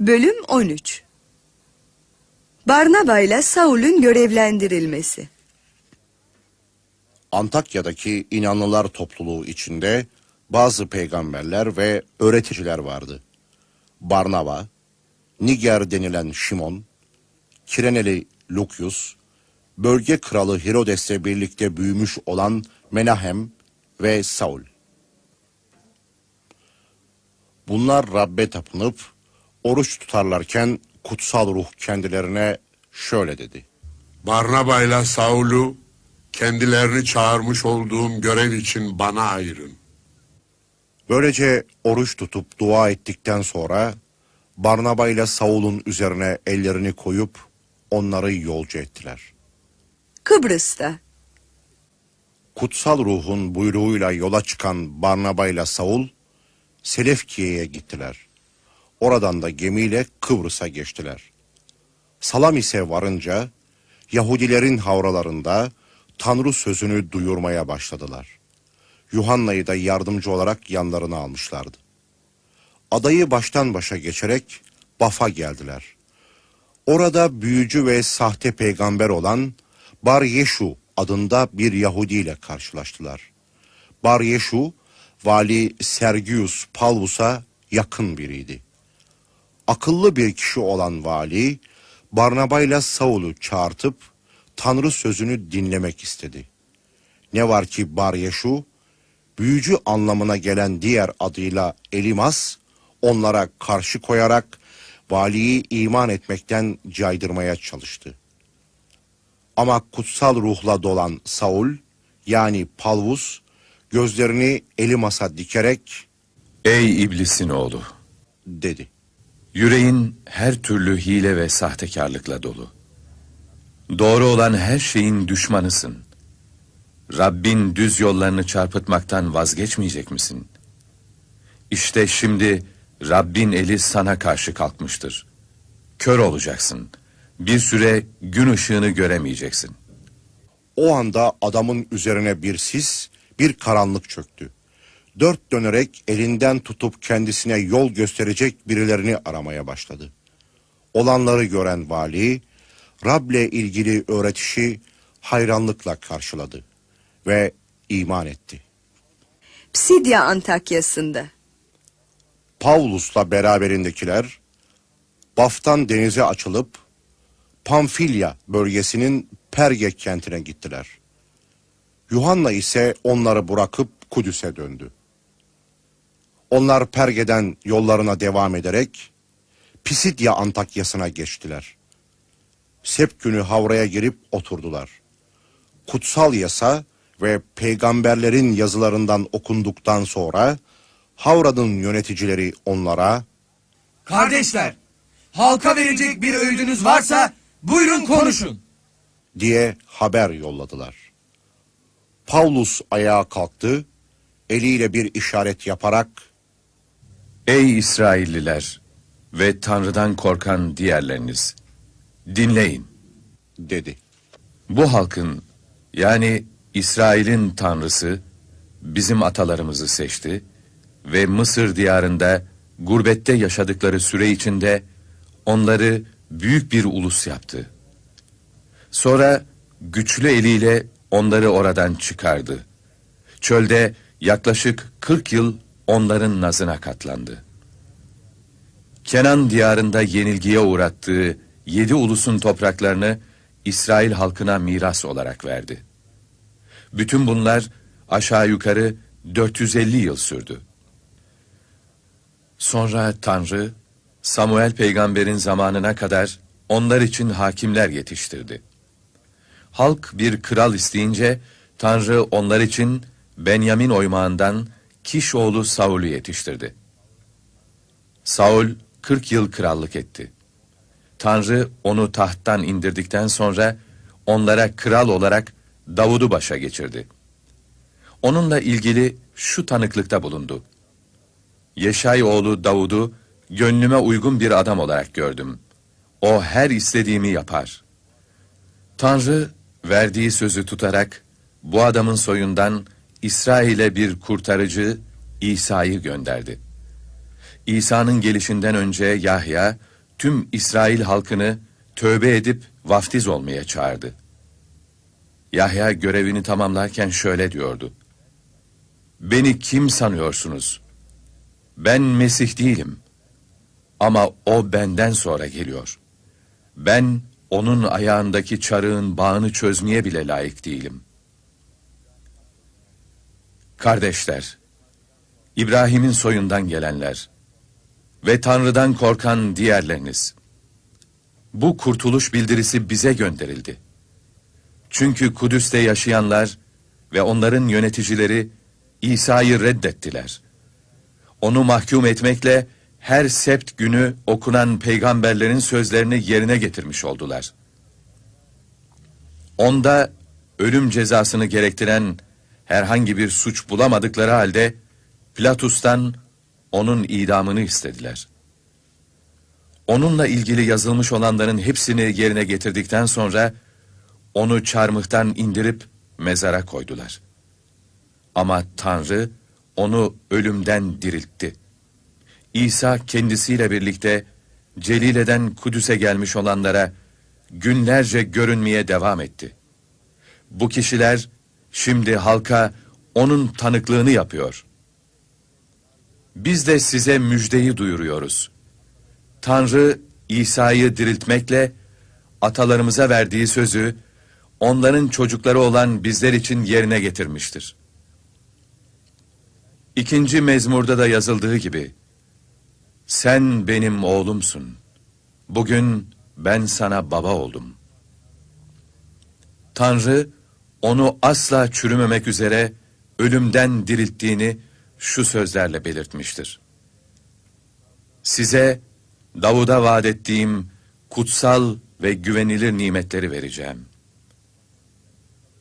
Bölüm 13 Barnaba ile Saul'ün görevlendirilmesi Antakya'daki inanlılar topluluğu içinde bazı peygamberler ve öğreticiler vardı. Barnaba, Niger denilen Şimon, Kireneli Lukyus, bölge kralı Herodes'le birlikte büyümüş olan Menahem ve Saul. Bunlar Rabbe tapınıp oruç tutarlarken kutsal ruh kendilerine şöyle dedi. Barnaba ile Saul'u kendilerini çağırmış olduğum görev için bana ayırın. Böylece oruç tutup dua ettikten sonra Barnaba ile Saul'un üzerine ellerini koyup onları yolcu ettiler. Kıbrıs'ta Kutsal ruhun buyruğuyla yola çıkan Barnaba ile Saul Selefkiye'ye gittiler. Oradan da gemiyle Kıbrıs'a geçtiler. Salam ise varınca Yahudilerin havralarında Tanrı sözünü duyurmaya başladılar. Yuhanna'yı da yardımcı olarak yanlarına almışlardı. Adayı baştan başa geçerek Baf'a geldiler. Orada büyücü ve sahte peygamber olan Bar Yeşu adında bir Yahudi ile karşılaştılar. Bar Yeşu, vali Sergius Palvus'a yakın biriydi. Akıllı bir kişi olan vali, Barnaba ile Saul'u çağırtıp Tanrı sözünü dinlemek istedi. Ne var ki Bar Yeşu, büyücü anlamına gelen diğer adıyla Elimas, onlara karşı koyarak valiyi iman etmekten caydırmaya çalıştı. Ama kutsal ruhla dolan Saul, yani Palvus, gözlerini Elimas'a dikerek Ey iblisin oğlu! dedi. Yüreğin her türlü hile ve sahtekarlıkla dolu. Doğru olan her şeyin düşmanısın. Rabbin düz yollarını çarpıtmaktan vazgeçmeyecek misin? İşte şimdi Rabbin eli sana karşı kalkmıştır. Kör olacaksın. Bir süre gün ışığını göremeyeceksin. O anda adamın üzerine bir sis, bir karanlık çöktü. Dört dönerek elinden tutup kendisine yol gösterecek birilerini aramaya başladı. Olanları gören vali, Rab'le ilgili öğretişi hayranlıkla karşıladı ve iman etti. Psidya Antakya'sında Pavlus'la beraberindekiler, Baf'tan denize açılıp, Pamfilya bölgesinin Perge kentine gittiler. Yuhanna ise onları bırakıp Kudüs'e döndü. Onlar Perge'den yollarına devam ederek Pisidya Antakya'sına geçtiler. Sept günü havraya girip oturdular. Kutsal yasa ve peygamberlerin yazılarından okunduktan sonra Havra'nın yöneticileri onlara Kardeşler, halka verecek bir öğüdünüz varsa buyurun konuşun. diye haber yolladılar. Paulus ayağa kalktı, eliyle bir işaret yaparak Ey İsrailliler ve Tanrı'dan korkan diğerleriniz! Dinleyin. dedi. Bu halkın yani İsrail'in tanrısı bizim atalarımızı seçti ve Mısır diyarında gurbette yaşadıkları süre içinde onları büyük bir ulus yaptı. Sonra güçlü eliyle onları oradan çıkardı. Çölde yaklaşık 40 yıl onların nazına katlandı. Kenan diyarında yenilgiye uğrattığı yedi ulusun topraklarını İsrail halkına miras olarak verdi. Bütün bunlar aşağı yukarı 450 yıl sürdü. Sonra Tanrı, Samuel peygamberin zamanına kadar onlar için hakimler yetiştirdi. Halk bir kral isteyince, Tanrı onlar için Benyamin oymağından Kiş oğlu Saul'ü yetiştirdi. Saul 40 yıl krallık etti. Tanrı onu tahttan indirdikten sonra onlara kral olarak Davud'u başa geçirdi. Onunla ilgili şu tanıklıkta bulundu. Yeşay oğlu Davud'u gönlüme uygun bir adam olarak gördüm. O her istediğimi yapar. Tanrı verdiği sözü tutarak bu adamın soyundan İsrail'e bir kurtarıcı İsa'yı gönderdi. İsa'nın gelişinden önce Yahya tüm İsrail halkını tövbe edip vaftiz olmaya çağırdı. Yahya görevini tamamlarken şöyle diyordu. Beni kim sanıyorsunuz? Ben Mesih değilim. Ama o benden sonra geliyor. Ben onun ayağındaki çarığın bağını çözmeye bile layık değilim. Kardeşler, İbrahim'in soyundan gelenler ve Tanrı'dan korkan diğerleriniz. Bu kurtuluş bildirisi bize gönderildi. Çünkü Kudüs'te yaşayanlar ve onların yöneticileri İsa'yı reddettiler. Onu mahkum etmekle her sept günü okunan peygamberlerin sözlerini yerine getirmiş oldular. Onda ölüm cezasını gerektiren herhangi bir suç bulamadıkları halde Pilatus'tan onun idamını istediler. Onunla ilgili yazılmış olanların hepsini yerine getirdikten sonra onu çarmıhtan indirip mezara koydular. Ama Tanrı onu ölümden diriltti. İsa kendisiyle birlikte Celile'den Kudüs'e gelmiş olanlara günlerce görünmeye devam etti. Bu kişiler şimdi halka onun tanıklığını yapıyor. Biz de size müjdeyi duyuruyoruz. Tanrı İsa'yı diriltmekle atalarımıza verdiği sözü onların çocukları olan bizler için yerine getirmiştir. İkinci mezmurda da yazıldığı gibi sen benim oğlumsun. Bugün ben sana baba oldum. Tanrı onu asla çürümemek üzere ölümden dirilttiğini şu sözlerle belirtmiştir. Size Davud'a vaat ettiğim kutsal ve güvenilir nimetleri vereceğim.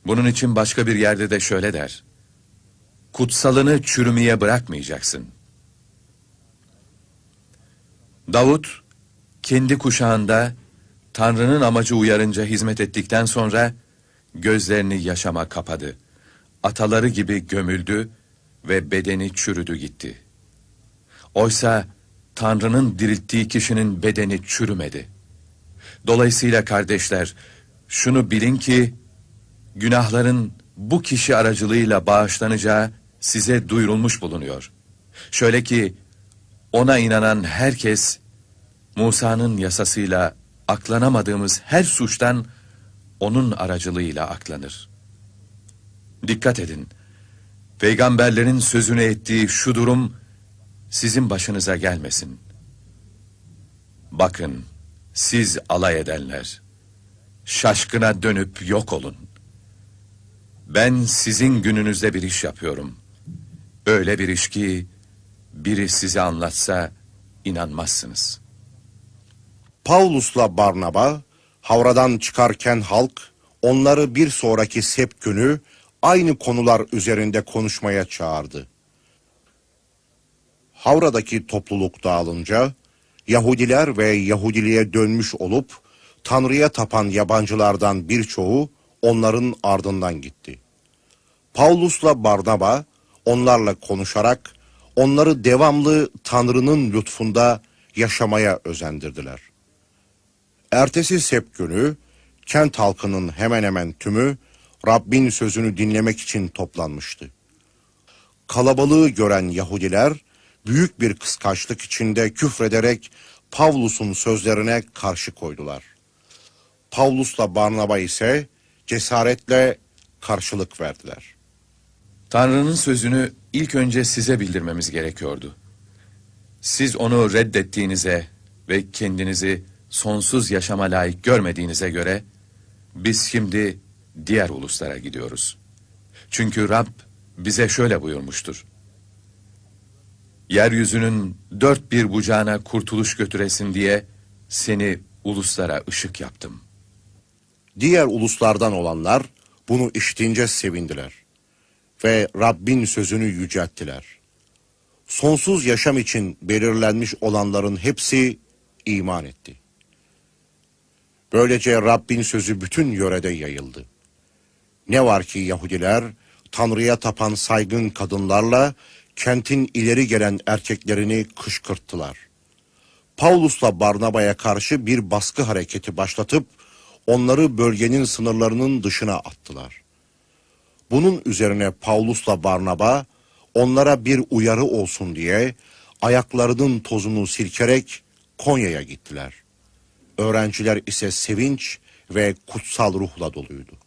Bunun için başka bir yerde de şöyle der. Kutsalını çürümeye bırakmayacaksın. Davut, kendi kuşağında Tanrı'nın amacı uyarınca hizmet ettikten sonra gözlerini yaşama kapadı. Ataları gibi gömüldü ve bedeni çürüdü gitti. Oysa Tanrı'nın dirilttiği kişinin bedeni çürümedi. Dolayısıyla kardeşler, şunu bilin ki günahların bu kişi aracılığıyla bağışlanacağı size duyurulmuş bulunuyor. Şöyle ki ona inanan herkes Musa'nın yasasıyla aklanamadığımız her suçtan onun aracılığıyla aklanır. Dikkat edin. Peygamberlerin sözünü ettiği şu durum sizin başınıza gelmesin. Bakın, siz alay edenler, şaşkına dönüp yok olun. Ben sizin gününüzde bir iş yapıyorum. Öyle bir iş ki, biri size anlatsa inanmazsınız. Pavlus'la Barnaba havradan çıkarken halk onları bir sonraki sept günü aynı konular üzerinde konuşmaya çağırdı. Havradaki topluluk dağılınca Yahudiler ve Yahudiliğe dönmüş olup Tanrı'ya tapan yabancılardan birçoğu onların ardından gitti. Pavlus'la Barnaba onlarla konuşarak onları devamlı Tanrı'nın lütfunda yaşamaya özendirdiler. Ertesi sept günü kent halkının hemen hemen tümü Rabbin sözünü dinlemek için toplanmıştı. Kalabalığı gören Yahudiler büyük bir kıskançlık içinde küfrederek Pavlus'un sözlerine karşı koydular. Pavlus'la Barnaba ise cesaretle karşılık verdiler. Tanrı'nın sözünü ilk önce size bildirmemiz gerekiyordu. Siz onu reddettiğinize ve kendinizi sonsuz yaşama layık görmediğinize göre biz şimdi diğer uluslara gidiyoruz. Çünkü Rab bize şöyle buyurmuştur. Yeryüzünün dört bir bucağına kurtuluş götüresin diye seni uluslara ışık yaptım. Diğer uluslardan olanlar bunu işitince sevindiler ve Rabbin sözünü yücelttiler. Sonsuz yaşam için belirlenmiş olanların hepsi iman etti. Böylece Rabbin sözü bütün yörede yayıldı. Ne var ki Yahudiler Tanrı'ya tapan saygın kadınlarla kentin ileri gelen erkeklerini kışkırttılar. Paulus'la Barnaba'ya karşı bir baskı hareketi başlatıp onları bölgenin sınırlarının dışına attılar. Bunun üzerine Paulus'la Barnaba onlara bir uyarı olsun diye ayaklarının tozunu silkerek Konya'ya gittiler. Öğrenciler ise sevinç ve kutsal ruhla doluydu.